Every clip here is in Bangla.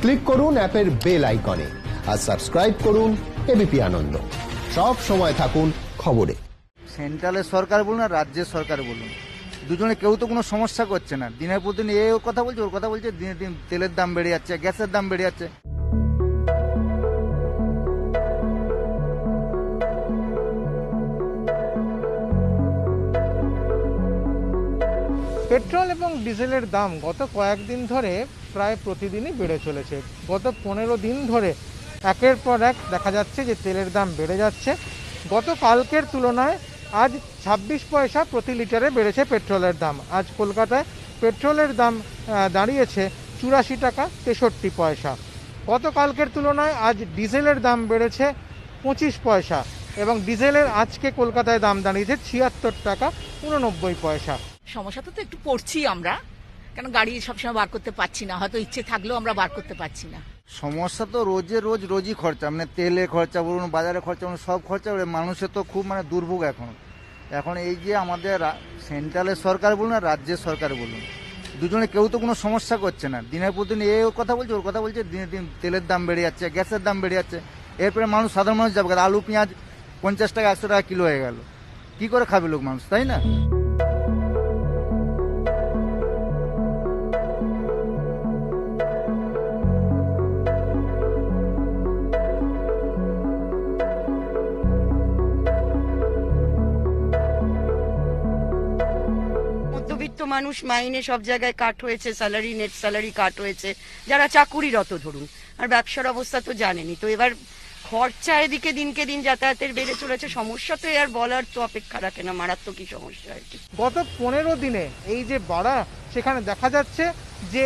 ক্লিক করুন অ্যাপের বেল আইকনে আর সাবস্ক্রাইব করুন এবিপি আনন্দ। সব সময় থাকুন খবরে। সেন্ট্রালের সরকার বলুন আর রাজ্যের সরকার বলুন। দুজনে কেউ তো কোনো সমস্যা করছে না। দিনের প্রতিদিন দিন এ কথা বলছে, ওর কথা বলছে, দিনের দিন তেলের দাম বেড়ে যাচ্ছে, গ্যাসের দাম বেড়ে যাচ্ছে। পেট্রোল এবং ডিজেলের দাম গত কয়েকদিন ধরে প্রায় প্রতিদিনই বেড়ে চলেছে। গত পনেরো দিন ধরে একের পর এক দেখা যাচ্ছে যে তেলের দাম বেড়ে যাচ্ছে। গত কালকের তুলনায় আজ ছাব্বিশ পয়সা প্রতি লিটারে বেড়েছে পেট্রোলের দাম। আজ কলকাতায় পেট্রোলের দাম দাঁড়িয়েছে চুরাশি টাকা তেষট্টি পয়সা। গতকালকের তুলনায় আজ ডিজেলের দাম বেড়েছে পঁচিশ পয়সা এবং ডিজেলের আজকে কলকাতায় দাম দাঁড়িয়েছে ছিয়াত্তর টাকা উননব্বই পয়সা। সমস্যাটা তো একটু পড়ছি আমরা। কেন গাড়ি সবসময় বার করতে পারছি না, হয়তো ইচ্ছে থাকলেও আমরা বার করতে পারছি না। সমস্যা তো রোজে রোজ রোজই খরচা মানে তেলের খরচা বলুন, বাজারে খরচা বলুন, সব খরচা মানুষের তো খুব মানে দুর্ভোগ এখন। এখন এই যে আমাদের সেন্ট্রালের সরকার বলুন আর রাজ্যের সরকার বলুন, দুজনে কেউ তো কোনো সমস্যা করছে না। দিনের পর দিন এ ওর কথা বলছে, ওর কথা বলছে, দিনে দিন তেলের দাম বেড়ে যাচ্ছে, গ্যাসের দাম বেড়ে যাচ্ছে। এরপরে মানুষ, সাধারণ মানুষ যাবে, আলু, পেঁয়াজ পঞ্চাশ টাকা, একশো টাকা কিলো হয়ে গেল। কি করে খাবে লোক মানুষ, তাই না? মধ্যবিত্ত মানুষ মাইনে সব জায়গায় কাট হয়েছে স্যালারি নেট স্যালারি কাট হয়েছে। যারা চাকুরিরত ধরুন, আর ব্যবসার অবস্থা তো জানেনি তো এবার খরচা এদিকে দিনকে দিন যাতায়াতের বেড়ে চলেছে, সমস্যা তো আর বলার তো অপেক্ষা রাখে না মারাত্মকই সমস্যা আর কি। গত পনেরো দিনে এই যে বাড়া, সেখানে দেখা যাচ্ছে যে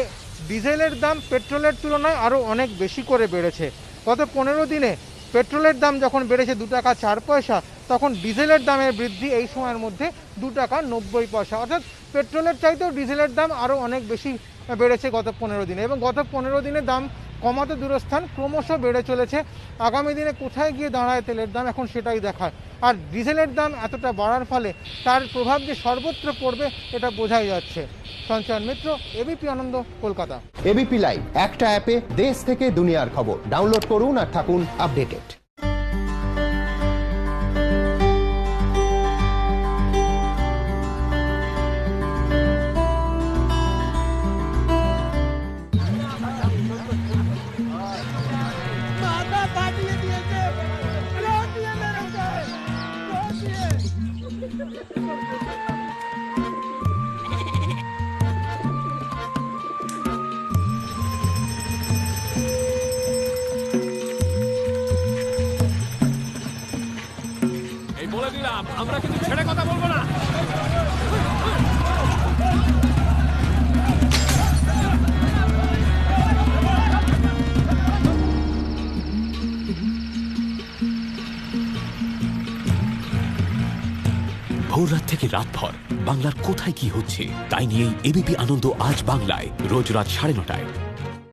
ডিজেলের দাম পেট্রোলের তুলনায় আরও অনেক বেশি করে বেড়েছে। গত পনেরো দিনে পেট্রোলের দাম যখন বেড়েছে দু টাকা চার পয়সা, তখন ডিজেলের দামের বৃদ্ধি এই সময়ের মধ্যে দু টাকা নব্বই পয়সা। অর্থাৎ পেট্রোলের চাইতেও ডিজেলের দাম আরও অনেক বেশি বেড়েছে গত পনেরো দিনে। এবং গত পনেরো দিনে দাম কমাতে দূরস্থান ক্রমশ বেড়ে চলেছে। আগামী দিনে কোথায় গিয়ে দাঁড়ায় তেলের দাম এখন সেটাই দেখায়। আর ডিজেলের দাম এতটা বাড়ার ফলে তার প্রভাব যে সর্বত্র পড়বে, এটা বোঝাই যাচ্ছে। Sanchayan Mitra ABP Ananda Kolkata. ABP live একটা অ্যাপে দেশ থেকে দুনিয়ার খবর। ডাউনলোড করুন আর থাকুন আপডেটেড। দিলাম আমরা কিন্তু ছেড়ে কথা বলব না। ভোর রাত থেকে রাতভর বাংলার কোথায় কি হচ্ছে, তাই নিয়েই এবিপি আনন্দ আজ বাংলায়, রোজ রাত সাড়ে নটায়।